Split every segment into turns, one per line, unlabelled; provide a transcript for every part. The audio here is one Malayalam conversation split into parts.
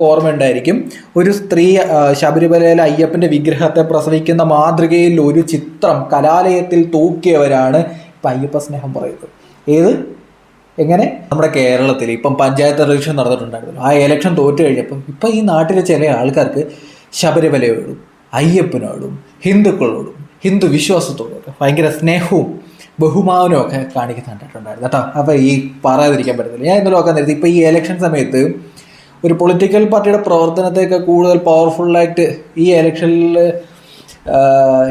ഓർമ്മയുണ്ടായിരിക്കും. ഒരു സ്ത്രീ ശബരിമലയിലെ അയ്യപ്പന്റെ വിഗ്രഹത്തെ പ്രസവിക്കുന്ന മാതൃകയിൽ ഒരു ചിത്രം കലാലയത്തിൽ തൂക്കിയവരാണ് ഇപ്പം അയ്യപ്പ സ്നേഹം പറയുന്നത്. ഏത്? എങ്ങനെ? നമ്മുടെ കേരളത്തിൽ ഇപ്പം പഞ്ചായത്ത് ഇലക്ഷൻ നടന്നിട്ടുണ്ടായിരുന്നു ആ ഇലക്ഷൻ തോറ്റു കഴിഞ്ഞപ്പം ഇപ്പം ഈ നാട്ടിലെ ചില ആൾക്കാർക്ക് ശബരിമലയോടും അയ്യപ്പനോടും ഹിന്ദുക്കളോടും ഹിന്ദു വിശ്വാസത്തോടും ഭയങ്കര സ്നേഹവും ബഹുമാനവും ഒക്കെ കാണിക്കുന്നുണ്ടായിരുന്നു കേട്ടോ. അപ്പോൾ ഈ പറയാതിരിക്കാൻ പറ്റത്തില്ല. ഞാൻ ഇന്നലെ നോക്കാൻ നേരത്തെ ഇപ്പം ഈ ഇലക്ഷൻ സമയത്ത് ഒരു പൊളിറ്റിക്കൽ പാർട്ടിയുടെ പ്രവർത്തനത്തെയൊക്കെ കൂടുതൽ പവർഫുള്ളായിട്ട് ഈ ഇലക്ഷനിൽ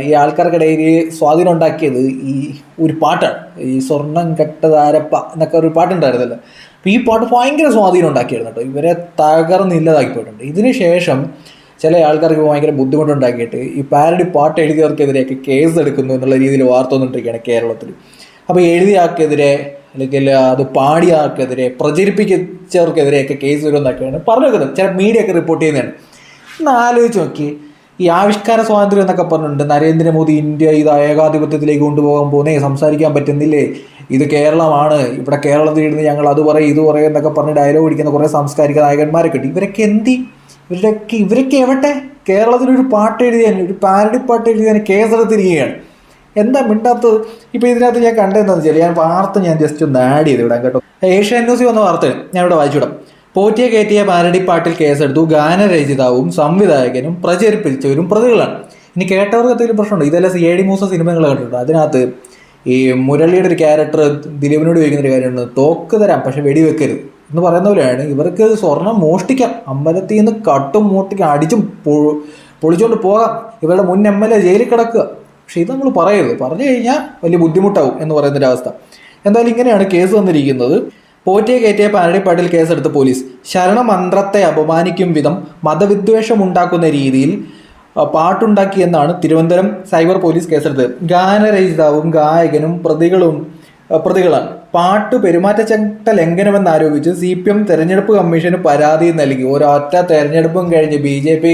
ഈ ആൾക്കാർക്കിടയിൽ സ്വാധീനം ഉണ്ടാക്കിയത് ഈ ഒരു പാട്ടാണ്. ഈ സ്വർണം കെട്ടതാരപ്പ എന്നൊക്കെ ഒരു പാട്ടുണ്ടായിരുന്നല്ലോ. അപ്പോൾ ഈ പാട്ട് ഭയങ്കര സ്വാധീനം ഉണ്ടാക്കിയിരുന്നു കേട്ടോ. ഇവരെ തകർന്നില്ലതാക്കി പോയിട്ടുണ്ട്. ഇതിന് ശേഷം ചില ആൾക്കാർക്ക് ഭയങ്കര ബുദ്ധിമുട്ടുണ്ടാക്കിയിട്ട് ഈ പാരഡി പാട്ട് എഴുതിയവർക്കെതിരെയൊക്കെ കേസ് എടുക്കുന്നു എന്നുള്ള രീതിയിൽ വാർത്ത വന്നുകൊണ്ടിരിക്കുകയാണ് കേരളത്തിൽ. അപ്പോൾ എഴുതിയ ആൾക്കെതിരെ അല്ലെങ്കിൽ അത് പാടിയ ആൾക്കെതിരെ പ്രചരിപ്പിച്ചവർക്കെതിരെയൊക്കെ കേസ് വരുമെന്നൊക്കെയാണ് പറഞ്ഞു വെക്കുന്നത് ചില മീഡിയ ഒക്കെ റിപ്പോർട്ട് ചെയ്യുന്നതാണ്. ഒന്ന് ആലോചിച്ച് നോക്കി. ഈ ആവിഷ്കാര സ്വാതന്ത്ര്യം എന്നൊക്കെ പറഞ്ഞിട്ടുണ്ട്. നരേന്ദ്രമോദി ഇന്ത്യ ഇത് ഏകാധിപത്യത്തിലേക്ക് കൊണ്ടുപോകാൻ പോകുന്നേ സംസാരിക്കാൻ പറ്റുന്നില്ലേ? ഇത് കേരളമാണ്. ഇവിടെ കേരളത്തിൽ ഇരുന്ന് ഞങ്ങൾ അത് പറയും ഇത് പറയും എന്നൊക്കെ പറഞ്ഞ് ഡയലോഗ് അടിക്കുന്ന കുറേ സാംസ്കാരിക നായകന്മാരൊക്കെ ഉണ്ട്. ഇവരൊക്കെ എന്തി? ഇവരൊക്കെ ഇവരൊക്കെ എവട്ടെ കേരളത്തിലൊരു പാട്ട് എഴുതിയാൽ ഒരു പാരഡി പാട്ട് എഴുതിയാൽ കേസെടുത്തിരിക്കുകയാണ് എന്താ മിണ്ടാത്തത്? ഇപ്പൊ ഇതിനകത്ത് ഞാൻ കണ്ടതെന്നു വെച്ചാൽ ഞാൻ വാർത്ത ഞാൻ ജസ്റ്റ് ഒന്ന് ആഡ് ചെയ്ത് വിടാം കേട്ടോ. ഏഷ്യ ന്യൂസിൽ വന്ന വാർത്ത ഞാൻ ഇവിടെ വായിച്ചുവിടാം പോറ്റിയെ കയറ്റിയ പാരഡി പാട്ടിൽ കേസെടുത്തു. ഗാനരചിതാവും സംവിധായകനും പ്രചരിപ്പിച്ചവരും പ്രതികളാണ്. ഇനി കേട്ടവർക്ക് എന്തെങ്കിലും പ്രശ്നമുണ്ട്? ഇതെല്ലാം സി ഐ ഡി മൂസ സിനിമകൾ കണ്ടിട്ടുണ്ട്? അതിനകത്ത് ഈ മുരളിയുടെ ഒരു ക്യാരക്ടർ ദിലീപിനോട് ചോദിക്കുന്ന ഒരു കാര്യമാണ് തോക്ക് തരാം പക്ഷെ വെടിവെക്കരുത് എന്ന് പറയുന്ന പോലെയാണ്. ഇവർക്ക് സ്വർണം മോഷ്ടിക്കാം. അമ്പലത്തിൽ നിന്ന് കട്ടും മൂട്ടിക്കാം അടിച്ചും പൊളിച്ചുകൊണ്ട് പോകാം. ഇവരുടെ മുൻ എം എൽ എ ജയിലിൽ കിടക്കുക. പക്ഷെ ഇത് നമ്മൾ പറയരുത് പറഞ്ഞു കഴിഞ്ഞാൽ വലിയ ബുദ്ധിമുട്ടാവും എന്ന് പറയുന്നൊരു അവസ്ഥ. എന്തായാലും ഇങ്ങനെയാണ് കേസ് വന്നിരിക്കുന്നത്. പോറ്റിയെ കയറ്റിയ പാനടിപ്പാട്ടിൽ കേസെടുത്ത പോലീസ് ശരണമന്ത്രത്തെ അപമാനിക്കും വിധം മതവിദ്വേഷം ഉണ്ടാക്കുന്ന രീതിയിൽ പാട്ടുണ്ടാക്കിയെന്നാണ് തിരുവനന്തപുരം സൈബർ പോലീസ് കേസെടുത്തത്. ഗാനരചിതാവും ഗായകനും പ്രതികളും പ്രതികളാണ്. പാട്ട് പെരുമാറ്റച്ചട്ട ലംഘനമെന്നാരോപിച്ച് സി പി എം തെരഞ്ഞെടുപ്പ് കമ്മീഷന് പരാതി നൽകി. ഒരൊറ്റ തെരഞ്ഞെടുപ്പും കഴിഞ്ഞ് ബി ജെ പി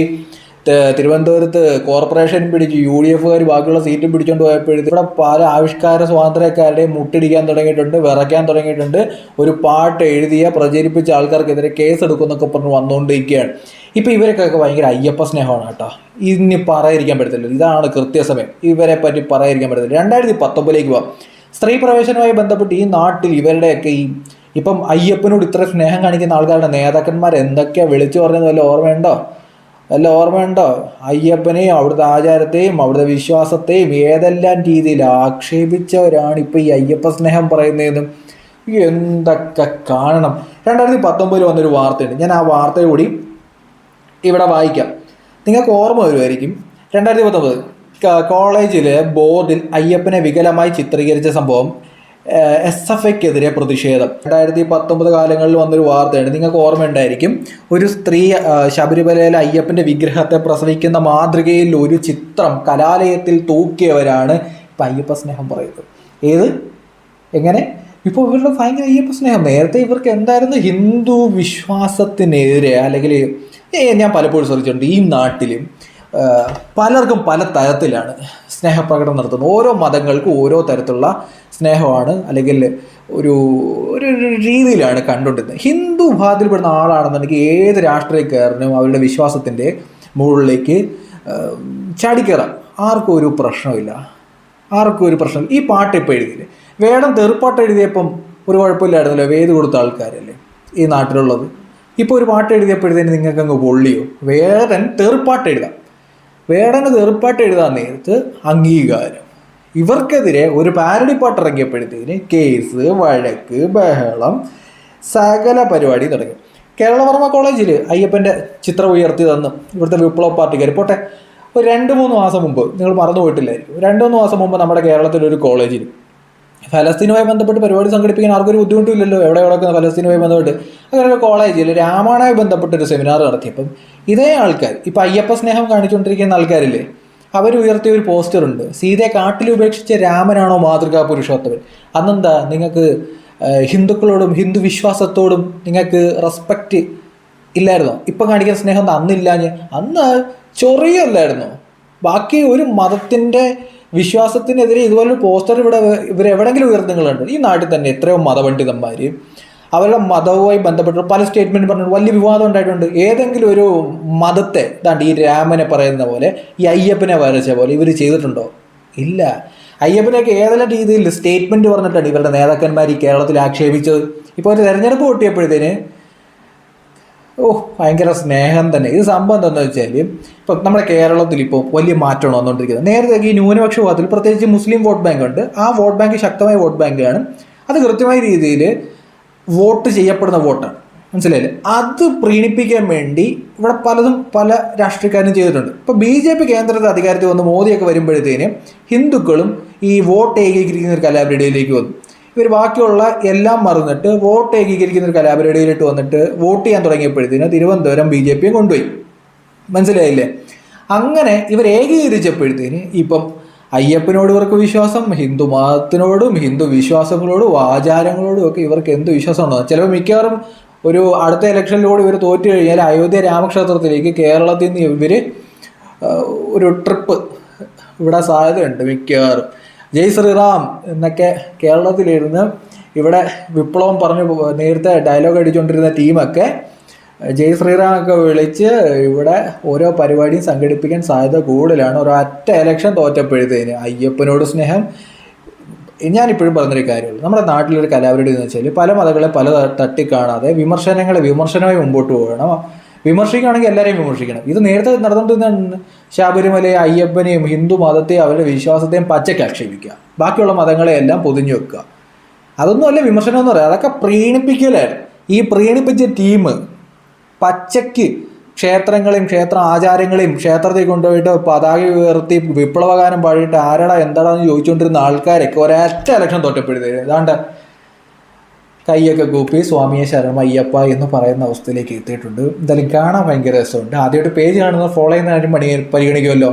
തിരുവനന്തപുരത്ത് കോർപ്പറേഷൻ പിടിച്ച് യു ഡി എഫുകാർ ബാക്കിയുള്ള സീറ്റും പിടിച്ചുകൊണ്ട് പോയപ്പോഴത്തേക്ക് ഇവിടെ പല ആവിഷ്കാര സ്വാതന്ത്ര്യക്കാരുടെയും മുട്ടിടിക്കാൻ തുടങ്ങിയിട്ടുണ്ട് വിറയ്ക്കാൻ തുടങ്ങിയിട്ടുണ്ട്. ഒരു പാട്ട് എഴുതിയ പ്രചരിപ്പിച്ച ആൾക്കാർക്കെതിരെ കേസ് എടുക്കുമെന്നൊക്കെ പറഞ്ഞ് വന്നുകൊണ്ടിരിക്കുകയാണ് ഇപ്പം ഇവരൊക്കെ ഭയങ്കര അയ്യപ്പ സ്നേഹമാണ് കേട്ടോ. ഇനി പറയാതിരിക്കാൻ പറ്റത്തില്ല. ഇതാണ് കൃത്യസമയം. ഇവരെ പറ്റി പറയാതിരിക്കാൻ പറ്റത്തില്ല. രണ്ടായിരത്തി പത്തൊമ്പതിലേക്ക് പോവാം. സ്ത്രീ പ്രവേശനവുമായി ബന്ധപ്പെട്ട് ഈ നാട്ടിൽ ഇവരുടെയൊക്കെ ഈ ഇപ്പം അയ്യപ്പനോട് ഇത്ര സ്നേഹം കാണിക്കുന്ന ആൾക്കാരുടെ നേതാക്കന്മാർ എന്തൊക്കെയാണ് വിളിച്ചു പറഞ്ഞത് വല്ല ഓർമ്മയുണ്ടോ? വല്ല ഓർമ്മയുണ്ടോ? അയ്യപ്പനെയും അവിടുത്തെ ആചാരത്തെയും അവിടുത്തെ വിശ്വാസത്തെയും ഏതെല്ലാം രീതിയിൽ ആക്ഷേപിച്ചവരാണ് ഇപ്പം ഈ അയ്യപ്പ സ്നേഹം പറയുന്നതെന്നും എന്തൊക്കെ കാണണം. രണ്ടായിരത്തി പത്തൊമ്പതിൽ വന്നൊരു വാർത്തയുണ്ട്. ഞാൻ ആ വാർത്ത കൂടി ഇവിടെ വായിക്കാം. നിങ്ങൾക്ക് ഓർമ്മ വരുമായിരിക്കും. രണ്ടായിരത്തി പത്തൊമ്പത് കോളേജിലെ ബോർഡിൽ അയ്യപ്പനെ വികലമായി ചിത്രീകരിച്ച സംഭവം എസ് എഫ് ഐക്കെതിരെ പ്രതിഷേധം. രണ്ടായിരത്തി പത്തൊമ്പത് കാലങ്ങളിൽ വന്നൊരു വാർത്തയാണ്. നിങ്ങൾക്ക് ഓർമ്മ ഉണ്ടായിരിക്കും. ഒരു സ്ത്രീ ശബരിമലയിലെ അയ്യപ്പന്റെ വിഗ്രഹത്തെ പ്രസവിക്കുന്ന മാതൃകയിൽ ഒരു ചിത്രം കലാലയത്തിൽ തൂക്കിയവരാണ് ഇപ്പം അയ്യപ്പ സ്നേഹം പറയുന്നത്. ഏത്? എങ്ങനെ? ഇപ്പോൾ ഇവരുടെ ഭയങ്കര അയ്യപ്പ സ്നേഹം. നേരത്തെ ഇവർക്ക് എന്തായിരുന്നു? ഹിന്ദു വിശ്വാസത്തിനെതിരെ അല്ലെങ്കിൽ ഞാൻ പലപ്പോഴും ശ്രദ്ധിച്ചിട്ടുണ്ട്. ഈ നാട്ടിലും പലർക്കും പല തരത്തിലാണ് സ്നേഹപ്രകടനം നടത്തുന്നത്. ഓരോ മതങ്ങൾക്കും ഓരോ തരത്തിലുള്ള സ്നേഹമാണ് അല്ലെങ്കിൽ ഒരു ഒരു രീതിയിലാണ് കണ്ടുകൊണ്ടിരുന്നത്. ഹിന്ദു വിഭാഗത്തിൽപ്പെടുന്ന ആളാണെന്നുണ്ടെങ്കിൽ ഏത് രാഷ്ട്രീയക്കാരനും അവരുടെ വിശ്വാസത്തിന്റെ മുകളിലേക്ക് ചാടിക്കയറാം ആർക്കും ഒരു പ്രശ്നമില്ല ആർക്കും ഒരു പ്രശ്നം ഈ പാട്ട് ഇപ്പോൾ എഴുതിയില്ലേ? വേണം തെറുപ്പാട്ട് എഴുതിയപ്പം ഒരു കുഴപ്പമില്ലായിരുന്നല്ലോ. വേദ് കൊടുത്ത ആൾക്കാരല്ലേ ഈ നാട്ടിലുള്ളത്? ഇപ്പോൾ ഒരു പാട്ട് എഴുതിയപ്പോഴത്തേന് നിങ്ങൾക്ക് അങ്ങ് പൊള്ളിയോ? വേടൻ തെറുപ്പാട്ട് എഴുതാം. വേടന് തെറുപ്പാട്ട് എഴുതാൻ നേരത്ത് അംഗീകാരം. ഇവർക്കെതിരെ ഒരു പാരഡി പാട്ട് ഇറങ്ങിയപ്പോഴത്തേന് കേസ് വഴക്ക് ബഹളം സകല പരിപാടി തുടങ്ങി. കേരളവർമ്മ കോളേജിൽ അയ്യപ്പന്റെ ചിത്രം ഉയർത്തി തന്നു ഇവിടുത്തെ വിപ്ലവ പാർട്ടിക്കാർ പോട്ടെ ഒരു രണ്ട് മൂന്ന് മാസം മുമ്പ് നിങ്ങൾ മറന്നു പോയിട്ടില്ലായിരിക്കും രണ്ട് മൂന്ന് മാസം മുമ്പ് നമ്മുടെ കേരളത്തിലൊരു കോളേജിൽ ഫലസ്തീനുമായി ബന്ധപ്പെട്ട് പരിപാടി സംഘടിപ്പിക്കാൻ ആർക്കൊരു ബുദ്ധിമുട്ടില്ലല്ലോ എവിടെ എവിടെ ഫലസ്തീനുമായി ബന്ധപ്പെട്ട്? അങ്ങനെ ഒരു കോളേജിൽ രാമായണമായി ബന്ധപ്പെട്ട് ഒരു സെമിനാർ നടത്തിയപ്പം ഇതേ ആൾക്കാർ ഇപ്പം അയ്യപ്പ സ്നേഹം കാണിച്ചുകൊണ്ടിരിക്കുന്ന ആൾക്കാരില്ലേ അവർ ഉയർത്തിയ ഒരു പോസ്റ്റർ ഉണ്ട്. സീതയെ കാട്ടിൽ ഉപേക്ഷിച്ച രാമനാണോ മാതൃകാ പുരുഷോത്തമൻ? അന്നെന്താ നിങ്ങൾക്ക് ഹിന്ദുക്കളോടും ഹിന്ദു വിശ്വാസത്തോടും നിങ്ങൾക്ക് റെസ്പെക്റ്റ് ഇല്ലായിരുന്നോ? ഇപ്പം കാണിക്കുന്ന സ്നേഹം അന്നില്ലാഞ്ഞ് അന്ന് ചൊറിയല്ലായിരുന്നോ? ബാക്കി ഒരു മതത്തിന്റെ വിശ്വാസത്തിനെതിരെ ഇതുപോലൊരു പോസ്റ്റർ ഇവിടെ ഇവരെവിടെങ്കിലും ഉയർന്നുകളുണ്ട് ഈ നാട്ടിൽ തന്നെ എത്രയോ മതപണ്ഡിതന്മാർ അവരുടെ മതവുമായി ബന്ധപ്പെട്ട് പല സ്റ്റേറ്റ്മെന്റ് പറഞ്ഞിട്ട് വലിയ വിവാദം ഉണ്ടായിട്ടുണ്ട്. ഏതെങ്കിലും ഒരു മതത്തെ ഇതാണ്ട് ഈ രാമനെ പറയുന്ന പോലെ ഈ അയ്യപ്പനെ വരച്ച പോലെ ഇവർ ചെയ്തിട്ടുണ്ടോ? ഇല്ല. അയ്യപ്പനെയൊക്കെ ഏതെല്ലാം രീതിയിൽ സ്റ്റേറ്റ്മെന്റ് പറഞ്ഞിട്ടാണ് ഇവരുടെ നേതാക്കന്മാർ ഈ കേരളത്തിൽ ആക്ഷേപിച്ചത്? ഇപ്പോൾ ഒരു തെരഞ്ഞെടുപ്പ് പൊട്ടിയപ്പോഴത്തേന് ഓ ഭയങ്കര സ്നേഹം തന്നെ. ഇത് സംഭവം എന്താണെന്ന് വെച്ചാൽ ഇപ്പോൾ നമ്മുടെ കേരളത്തിൽ ഇപ്പോൾ വലിയ മാറ്റമാണ് വന്നുകൊണ്ടിരിക്കുന്നത് നേരത്തെ ഈ ന്യൂനപക്ഷ വിഭാഗത്തിൽ പ്രത്യേകിച്ച് മുസ്ലിം വോട്ട് ബാങ്ക് ഉണ്ട്. ആ വോട്ട് ബാങ്ക് ശക്തമായ വോട്ട് ബാങ്കാണ് അത് കൃത്യമായ രീതിയിൽ വോട്ട് ചെയ്യപ്പെടുന്ന വോട്ടാണ്. മനസ്സിലായില്ലേ? അത് പ്രീണിപ്പിക്കാൻ വേണ്ടി ഇവിടെ പലതും പല രാഷ്ട്രീയക്കാരും ചെയ്തിട്ടുണ്ട്. ഇപ്പോൾ ബി ജെ പി കേന്ദ്രത്തിൽ അധികാരത്തിൽ വന്ന് മോദിയൊക്കെ വരുമ്പോഴത്തേന് ഹിന്ദുക്കളും ഈ വോട്ട് ഏകീകരിക്കുന്ന ഒരു കലാപരിപാടിയിലേക്ക് വന്നു. ഇവർ ബാക്കിയുള്ള എല്ലാം മറന്നിട്ട് വോട്ട് ഏകീകരിക്കുന്ന ഒരു കലാപരിപാടിയിലിട്ട് വന്നിട്ട് വോട്ട് ചെയ്യാൻ തുടങ്ങിയപ്പോഴത്തേന് തിരുവനന്തപുരം ബി ജെ പിയും കൊണ്ടുപോയി. മനസ്സിലായില്ലേ? അങ്ങനെ ഇവർ ഏകീകരിച്ചപ്പോഴത്തേന് ഇപ്പം അയ്യപ്പനോട് ഇവർക്ക് വിശ്വാസം ഹിന്ദു മതത്തിനോടും ഹിന്ദു വിശ്വാസങ്ങളോടും ആചാരങ്ങളോടും ഒക്കെ ഇവർക്ക് എന്ത് വിശ്വാസമുണ്ടോ ചിലപ്പോൾ മിക്കവാറും ഒരു അടുത്ത ഇലക്ഷനിലൂടെ ഇവർ തോറ്റു കഴിഞ്ഞാൽ അയോധ്യ രാമക്ഷേത്രത്തിലേക്ക് കേരളത്തിൽ നിന്ന് ഇവർ ഒരു ട്രിപ്പ് ഇവിടെ സാധ്യതയുണ്ട് മിക്കവാറും. ജയ് ശ്രീറാം എന്നൊക്കെ കേരളത്തിലിരുന്ന് ഇവിടെ വിപ്ലവം പറഞ്ഞു നേരത്തെ ഡയലോഗ് അടിച്ചുകൊണ്ടിരുന്ന ടീമൊക്കെ ജയ് ശ്രീറാം ഒക്കെ വിളിച്ച് ഇവിടെ ഓരോ പരിപാടിയും സംഘടിപ്പിക്കാൻ സാധ്യത കൂടുതലാണ്. ഒരു ഒറ്റ ഇലക്ഷൻ തോറ്റപ്പോഴത്തേന് അയ്യപ്പനോട് സ്നേഹം. ഞാനിപ്പോഴും പറഞ്ഞൊരു കാര്യമുള്ളൂ. നമ്മുടെ നാട്ടിലൊരു കലാപരിപാടി എന്ന് വെച്ചാൽ പല മതങ്ങളെ പല തട്ടിക്കാണാതെ വിമർശനങ്ങളെ വിമർശനമായി മുമ്പോട്ട് പോകണം. വിമർശിക്കുകയാണെങ്കിൽ എല്ലാവരെയും വിമർശിക്കണം. ഇത് നേരത്തെ നടന്നുകൊണ്ടിരുന്ന ശബരിമലയെ അയ്യപ്പനെയും ഹിന്ദു മതത്തെയും അവരുടെ വിശ്വാസത്തെയും പച്ചയ്ക്ക് ആക്ഷേപിക്കുക. ബാക്കിയുള്ള മതങ്ങളെ എല്ലാം പൊതിഞ്ഞു വെക്കുക. അതൊന്നുമല്ല വിമർശനം എന്ന് പറയാം. അതൊക്കെ പ്രീണിപ്പിക്കലായിരുന്നു ഈ പ്രീണിപ്പിച്ച ടീം പച്ചയ്ക്ക് ക്ഷേത്രങ്ങളെയും ക്ഷേത്ര ആചാരങ്ങളെയും ക്ഷേത്രത്തിൽ കൊണ്ടുപോയിട്ട് പതാക ഉയർത്തി വിപ്ലവഗാനം പാടിയിട്ട് ആരടാ എന്താടാന്ന് ചോദിച്ചുകൊണ്ടിരുന്ന ആൾക്കാരൊക്കെ ഒരൊറ്റ ഇലക്ഷൻ തോറ്റപ്പെടുത്തത് ഏതാണ്ട് കൈയൊക്കെ കൂപ്പി സ്വാമിയെ ശരണം അയ്യപ്പ എന്ന് പറയുന്ന അവസ്ഥയിലേക്ക് എത്തിയിട്ടുണ്ട്. എന്തായാലും കാണാൻ ഭയങ്കര രസമുണ്ട്. ആദ്യമായിട്ട് പേജ് കാണുന്ന ഫോളോ ചെയ്യുന്ന കാര്യം പണി പരിഗണിക്കുമല്ലോ?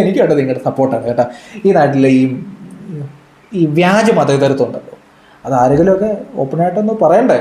എനിക്ക് കേട്ടോ നിങ്ങളുടെ സപ്പോർട്ടാണ് കേട്ടോ. ഈ നാട്ടിലെ ഈ ഈ വ്യാജ മതേതരത്വം ഉണ്ടല്ലോ അത് ആരെങ്കിലുമൊക്കെ ഓപ്പണായിട്ടൊന്ന് പറയണ്ടേ?